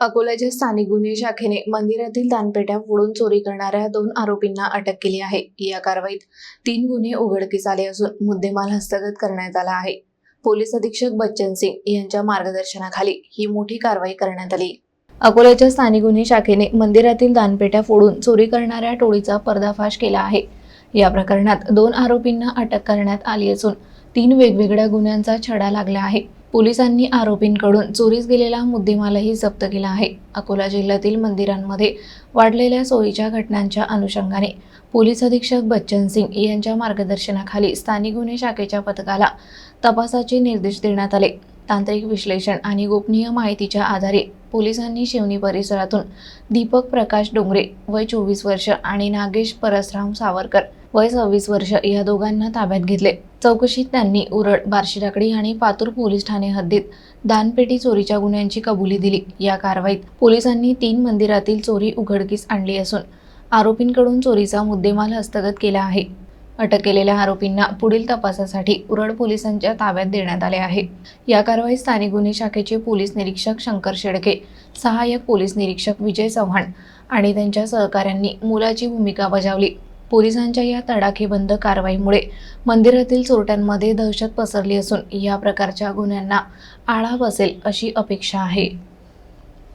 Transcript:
अकोल्याच्या स्थानिक गुन्हे शाखेने मंदिरातील दानपेट्या फोडून चोरी करणाऱ्या दोन आरोपींना अटक केली आहे. या कारवाईत तीन गुन्हे उघडकीस आले असून मुद्देमाल हस्तगत करण्यात आला आहे. पोलीस अधीक्षक बच्चन सिंग यांच्या मार्गदर्शनाखाली ही मोठी कारवाई करण्यात आली. अकोल्याच्या स्थानिक गुन्हे शाखेने मंदिरातील दानपेट्या फोडून चोरी करणाऱ्या टोळीचा पर्दाफाश केला आहे. या प्रकरणात दोन आरोपींना अटक करण्यात आली असून तीन वेगवेगळ्या गुन्ह्यांचा छडा लागला आहे. पोलिसांनी आरोपींकडून चोरीस गेलेला मुद्देमालही जप्त केला आहे. अकोला जिल्ह्यातील मंदिरांमध्ये वाढलेल्या चोरीच्या घटनांच्या अनुषंगाने पोलीस अधीक्षक बच्चन सिंग यांच्या मार्गदर्शनाखाली स्थानिक गुन्हे शाखेच्या पथकाला तपासाचे निर्देश देण्यात आले. तांत्रिक विश्लेषण आणि गोपनीय माहितीच्या आधारे पोलिसांनी शिवनी परिसरातून दीपक प्रकाश डोंगरे वय चोवीस वर्ष आणि नागेश परसराम सावरकर वय सव्वीस वर्ष या दोघांना ताब्यात घेतले. चौकशीत त्यांनी उरड बार्शीराकडी आणि पातूर पोलीस ठाणे हद्दीत दानपेटी चोरीच्या गुन्ह्यांची कबुली दिली. या कारवाईत पोलिसांनी तीन मंदिरातील चोरी उघडकीस आणली असून आरोपींकडून चोरीचा मुद्देमाल हस्तगत केला आहे. अटक केलेल्या आरोपींना पुढील तपासासाठी उरड पोलिसांच्या ताब्यात देण्यात आले आहे. या कारवाईत स्थानिक गुन्हे शाखेचे पोलीस निरीक्षक शंकर शेडके सहाय्यक पोलीस निरीक्षक विजय चव्हाण आणि त्यांच्या सहकाऱ्यांनी मुलाची भूमिका बजावली. पोलिसांच्या या तडाखेबंद कारवाईमुळे मंदिरातील चोरट्यांमध्ये दहशत पसरली असून या प्रकारच्या गुन्ह्यांना आळा बसेल अशी अपेक्षा आहे.